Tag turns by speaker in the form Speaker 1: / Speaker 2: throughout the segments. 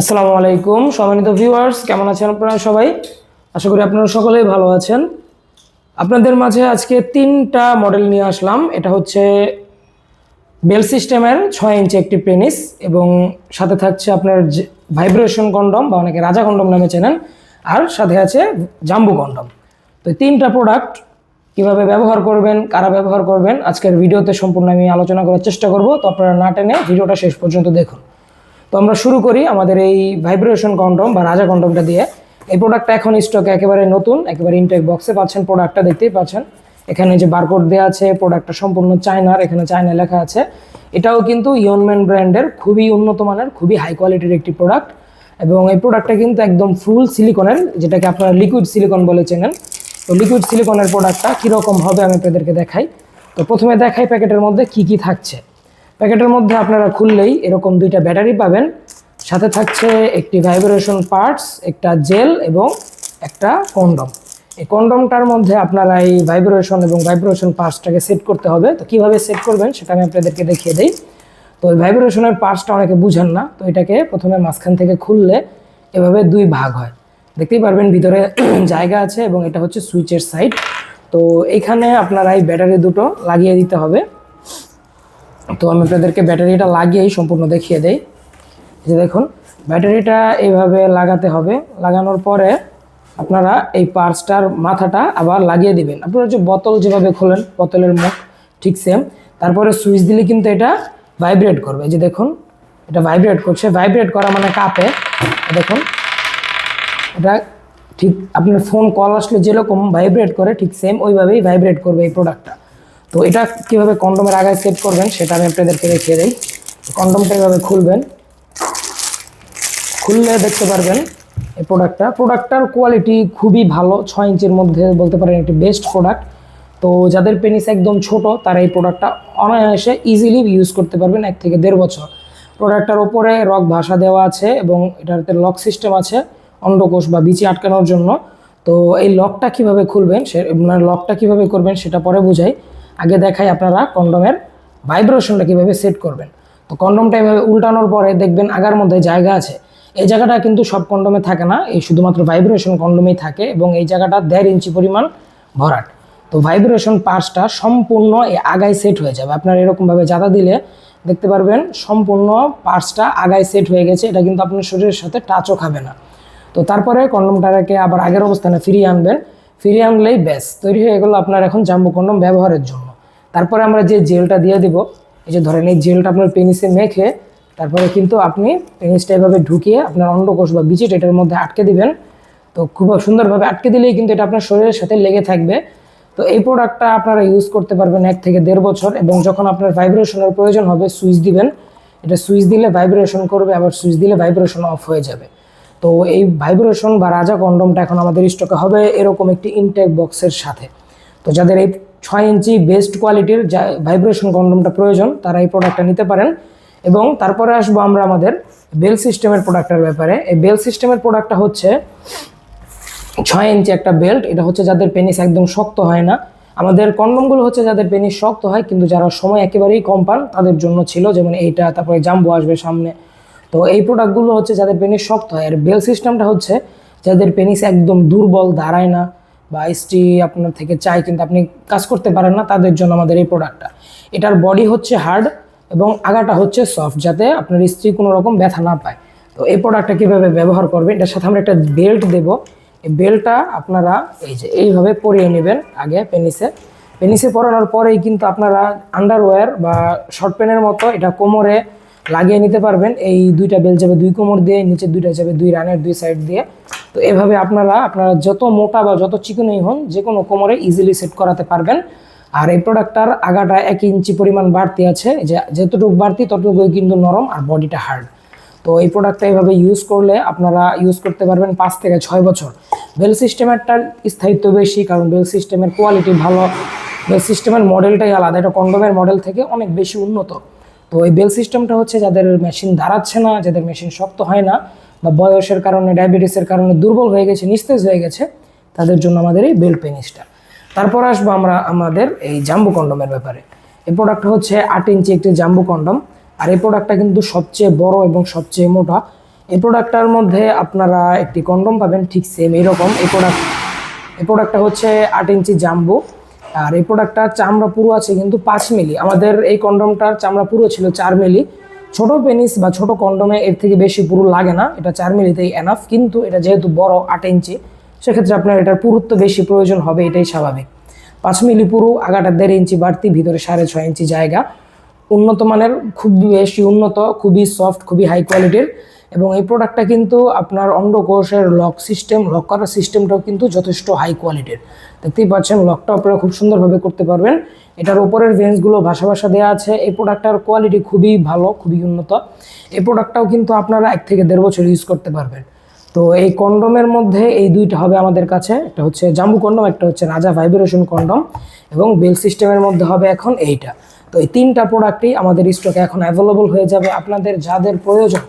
Speaker 1: আসসালামু আলাইকুম, সম্মানিত ভিউয়ার্স কেমন আছেন আপনারা সবাই? আশা করি আপনারা সকলেই ভালো আছেন। আপনাদের মাঝে আজকে তিনটা মডেল নিয়ে আসলাম। এটা হচ্ছে বেল সিস্টেমের ছয় ইঞ্চি একটি পেনিস এবং সাথে থাকছে আপনার ভাইব্রেশন কন্ডম বা অনেকে রাজা কন্ডম নামে চেনেন, আর সাথে আছে জাম্বু কন্ডম তো তিনটা প্রোডাক্ট কীভাবে ব্যবহার করবেন, কারা ব্যবহার করবেন, আজকের ভিডিওতে সম্পূর্ণ আমি আলোচনা করার চেষ্টা করব। তো আপনারা না টেনে ভিডিওটা শেষ পর্যন্ত দেখুন। তো আমরা শুরু করি আমাদের এই ভাইব্রেশন কন্ডম বা রাজা কন্ডমটা দিয়ে। এই প্রোডাক্টটা এখন স্টকে একেবারে নতুন, একেবারে ইনটেক বক্সে পাচ্ছেন প্রোডাক্টটা দেখতেই পাচ্ছেন। এখানে যে বারকোড দেওয়া আছে প্রোডাক্টটা সম্পূর্ণ চায়নার, এখানে চায়না লেখা আছে। এটাও কিন্তু ইয়নম্যান ব্র্যান্ডের খুবই উন্নত মানের, খুবই হাই কোয়ালিটির একটি প্রোডাক্ট এবং এই প্রোডাক্টটা কিন্তু একদম ফুল সিলিকনের যেটাকে আপনারা লিকুইড সিলিকন বলে চেনেন। তো লিকুইড সিলিকনের প্রোডাক্টটা কীরকম হবে আমি আপনাদেরকে দেখাই। তো প্রথমে দেখাই প্যাকেটের মধ্যে কি কি থাকছে। প্যাকেটের মধ্যে আপনারা খুললেই এরকম দুইটা ব্যাটারি পাবেন। সাথে থাকছে একটি ভাইব্রেশন পার্টস একটা জেল এবং একটা কন্ডম এই কন্ডমটার মধ্যে আপনারা এই ভাইব্রেশন এবং ভাইব্রেশন পার্টসটাকে সেট করতে হবে। তো কীভাবে সেট করবেন সেটা আমি আপনাদেরকে দেখিয়ে দিই। তো ওই ভাইব্রেশনের পার্টসটা অনেকে বুঝেন না, তো এটাকে প্রথমে মাঝখান থেকে খুললে এভাবে দুই ভাগ হয়। দেখতেই পারবেন ভিতরে জায়গা আছে এবং এটা হচ্ছে সুইচের সাইড তো এইখানে আপনারা এই ব্যাটারি দুটো লাগিয়ে দিতে হবে। তো আমি আপনাদেরকে ব্যাটারিটা লাগিয়েই সম্পূর্ণ দেখিয়ে দেই। যে দেখুন, ব্যাটারিটা এইভাবে লাগাতে হবে। লাগানোর পরে আপনারা এই পার্সটার মাথাটা আবার লাগিয়ে দিবেন। আপনারা যে বোতল যেভাবে খোলেন, বোতলের মুখ, ঠিক সেম তারপরে সুইচ দিলে কিন্তু এটা ভাইব্রেট করবে। যে দেখুন, এটা ভাইব্রেট করছে। ভাইব্রেট করা মানে কাপে। দেখুন, এটা ঠিক, আপনার ফোন কল আসলে যেরকম ভাইব্রেট করে, ঠিক সেম ওইভাবেই ভাইব্রেট করবে এই প্রোডাক্টটা তো এটা কীভাবে কন্ডমের আগায় সেট করবেন সেটা আমি আপনাদেরকে দেখিয়ে দিই। কন্ডমটা এভাবে খুলবেন? খুললে দেখতে পারবেন এই প্রোডাক্টটা প্রোডাক্টটার কোয়ালিটি খুবই ভালো, ছয় ইঞ্চির মধ্যে বলতে পারেন একটি বেস্ট প্রোডাক্ট তো যাদের পেনিস একদম ছোট, তারা এই প্রোডাক্টটা অনায়াসে ইজিলি ইউজ করতে পারবেন এক থেকে দেড় বছর। প্রোডাক্টটার ওপরে রক ভাষা দেওয়া আছে এবং এটাতে লক সিস্টেম আছে অন্ডকোষ বা বিচি আটকানোর জন্য। তো এই লকটা কীভাবে খুলবেন সে মানে লকটা কীভাবে করবেন সেটা পরে বুঝাই। আগে দেখাই আপনারা কন্ডমের ভাইব্রেশনটা কীভাবে সেট করবেন। তো কন্ডমটা এভাবে উল্টানোর পরে দেখবেন আগার মধ্যে জায়গা আছে। এই জায়গাটা কিন্তু সব কন্ডমে থাকে না, এই শুধুমাত্র ভাইব্রেশন কন্ডমেই থাকে এবং এই জায়গাটা দেড় ইঞ্চি পরিমাণ ভরাট। তো ভাইব্রেশন পার্সটা সম্পূর্ণ আগায় সেট হয়ে যাবে। আপনার এরকমভাবে জাদা দিলে দেখতে পারবেন সম্পূর্ণ পার্সটা আগায় সেট হয়ে গেছে, এটা কিন্তু আপনার শরীরের সাথে টাচও খাবে না। তো তারপরে কন্ডমটাকে আবার আগের অবস্থানে ফিরিয়ে আনবেন। ফিরিয়ে আনলেই ব্যাস, তৈরি হয়ে গেলো আপনার এখন জাম্বু কন্ডম ব্যবহারের জন্য। তারপরে আমরা যে জেলটা দিয়ে দিব, এই যে ধরেন এই জেলটা আপনার পেনিসে মেখে, তারপরে কিন্তু আপনি পেনিসটা এভাবে ঢুকিয়ে আপনার অন্ডকোষ বা বিচিট এটার মধ্যে আটকে দিবেন। তো খুব সুন্দরভাবে আটকে দিলেই কিন্তু এটা আপনার শরীরের সাথে লেগে থাকবে। তো এই প্রোডাক্টটা আপনারা ইউজ করতে পারবেন এক থেকে দেড় বছর এবং যখন আপনার ভাইব্রেশনের প্রয়োজন হবে, সুইচ দিবেন। এটা সুইচ দিলে ভাইব্রেশন করবে, আবার সুইচ দিলে ভাইব্রেশন অফ হয়ে যাবে। তো এই ভাইব্রেশন বা রাজা কন্ডমটা এখন আমাদের স্টকে হবে এরকম একটি ইনটেক বক্সের সাথে। তো যাদের এই ছয় ইঞ্চি বেস্ট কোয়ালিটির যা ভাইব্রেশন কন্ডমটা প্রয়োজন, তারা এই প্রোডাক্টটা নিতে পারেন। এবং তারপরে আসব আমরা আমাদের বেল সিস্টেমের প্রোডাক্টের ব্যাপারে। এই বেল সিস্টেমের প্রোডাক্টটা হচ্ছে ছয় ইঞ্চি একটা বেল্ট এটা হচ্ছে যাদের পেনিস একদম শক্ত হয় না। আমাদের কন্ডমগুলো হচ্ছে যাদের পেনিস শক্ত হয়, কিন্তু যারা সময় একেবারেই কম পান, তাদের জন্য ছিল, যেমন এইটা, তারপরে জাম্বু আসবে সামনে। তো এই প্রোডাক্টগুলো হচ্ছে যাদের পেনিস শক্ত হয়। আর বেল সিস্টেমটা হচ্ছে যাদের পেনিস একদম দুর্বল, দাঁড়ায় না বা স্ত্রী আপনার থেকে চাই কিন্তু আপনি কাজ করতে পারেন না, তাদের জন্য আমাদের এই প্রোডাক্টটা এটার বডি হচ্ছে হার্ড এবং আগাটা হচ্ছে সফট যাতে আপনার স্ত্রী কোনো রকম ব্যথা না পায়। তো এই প্রোডাক্টটা কীভাবে ব্যবহার করবেন, এটার সাথে আমরা একটা বেল্ট দেবো। এই বেল্টটা আপনারা এই যে এইভাবে পরিয়ে নেবেন আগে পেনিসে পেনিসে পরানোর পরেই কিন্তু আপনারা আন্ডারওয়্যার বা শর্ট প্যান্টের মতো এটা কোমরে লাগিয়ে নিতে পারবেন। এই দুইটা বেল যাবে দুই কোমর দিয়ে, নিচে দুইটা যাবে দুই রানের দুই সাইড দিয়ে। তো এভাবে আপনারা আপনারা যত মোটা বা যত চিকনই হন যে কোনো কোমরে ইজিলি সেট করাতে পারবেন। আর এই প্রোডাক্টটার আগাটা এক ইঞ্চি পরিমাণ বাড়তি আছে। যে, যতটুকু বাড়তি, ততটুকুই কিন্তু নরম আর বডিটা হার্ড তো এই প্রোডাক্টটা এইভাবে ইউজ করলে আপনারা ইউজ করতে পারবেন পাঁচ থেকে ছয় বছর। বেল সিস্টেমেরটার স্থায়িত্ব বেশি, কারণ বেল সিস্টেমের কোয়ালিটি ভালো। বেল সিস্টেমের মডেলটাই আলাদা। এটা কন্ডোমের মডেল থেকে অনেক বেশি উন্নত। তো এই বেল সিস্টেমটা হচ্ছে যাদের মেশিন দাঁড়াচ্ছে না, যাদের মেশিন শক্ত হয় না বা বয়সের কারণে, ডায়াবেটিসের কারণে দুর্বল হয়ে গেছে, নিস্তেজ হয়ে গেছে, তাদের জন্য আমাদের এই বেল পেনিসটা। তারপর আসব আমরা আমাদের এই জাম্বু কন্ডমের ব্যাপারে। এই প্রোডাক্টটা হচ্ছে আট ইঞ্চি একটি জাম্বু কন্ডম, আর এই প্রোডাক্টটা কিন্তু সবচেয়ে বড় এবং সবচেয়ে মোটা। এই প্রোডাক্টটার মধ্যে আপনারা একটি কন্ডম পাবেন ঠিক সেম এইরকম। এই প্রোডাক্ট এই প্রোডাক্টটা হচ্ছে আট ইঞ্চি জাম্বো। আর এই প্রোডাক্টটার চামড়া পুরো আছে কিন্তু পাঁচ মিলি। আমাদের এই কন্ডমটার চামড়া পুরো ছিল চার মিলি। ছোট পেনিস বা ছোট কন্ডমে এর থেকে বেশি পুরো লাগে না, এটা চার মিলিতেই এনাফ কিন্তু এটা যেহেতু বড় আট ইঞ্চি, সেক্ষেত্রে আপনার এটার পুরুত্ব বেশি প্রয়োজন হবে, এটাই স্বাভাবিক। পাঁচ মিলি পুরো, আগাটা দেড় ইঞ্চি বাড়তি, ভিতরে সাড়ে ছয় ইঞ্চি জায়গা। উন্নত মানের খুব বেশি উন্নত, খুবই সফট খুবই হাই কোয়ালিটির এবং এই প্রোডাক্টটা কিন্তু আপনার অন্ডকোষের লক সিস্টেম লক করার সিস্টেমটাও কিন্তু যথেষ্ট হাই কোয়ালিটির দেখতেই পাচ্ছেন লকটা আপনারা খুব সুন্দরভাবে করতে পারবেন। এটার উপরের ভেন্সগুলো ভাষা ভাষা দেওয়া আছে। এই প্রোডাক্টটার কোয়ালিটি খুবই ভালো, খুবই উন্নত। এই প্রোডাক্টটাও কিন্তু আপনারা এক থেকে দেড় বছর ইউজ করতে পারবেন। তো এই কন্ডমের মধ্যে এই দুইটা হবে আমাদের কাছে। একটা হচ্ছে জাম্বু কন্ডম একটা হচ্ছে রাজা ভাইব্রেশন কন্ডম এবং বেল সিস্টেমের মধ্যে হবে এখন এইটা। তো এই তিনটা প্রোডাক্টই আমাদের স্টকে এখন অ্যাভেলেবল হয়ে যাবে। আপনাদের যাদের প্রয়োজন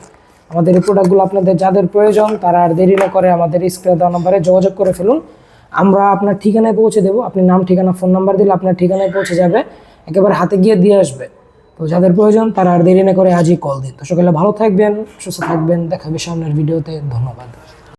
Speaker 1: আমাদের এই প্রোডাক্টগুলো আপনাদের যাদের প্রয়োজন, তারা আর দেরি না করে আমাদের স্ক্রিনে দেওয়া নম্বরে যোগাযোগ করে ফেলুন। আমরা আপনার ঠিকানায় পৌঁছে দেবো। আপনি নাম, ঠিকানা ফোন নাম্বার দিলে আপনার ঠিকানায় পৌঁছে যাবে। একেবারে হাতে গিয়ে দিয়ে আসবে। তো যাদের প্রয়োজন, তারা আর দেরি না করে আজই কল দিন। তো সকালে ভালো থাকবেন, সুস্থ থাকবেন। দেখাবে সামনের ভিডিওতে। ধন্যবাদ।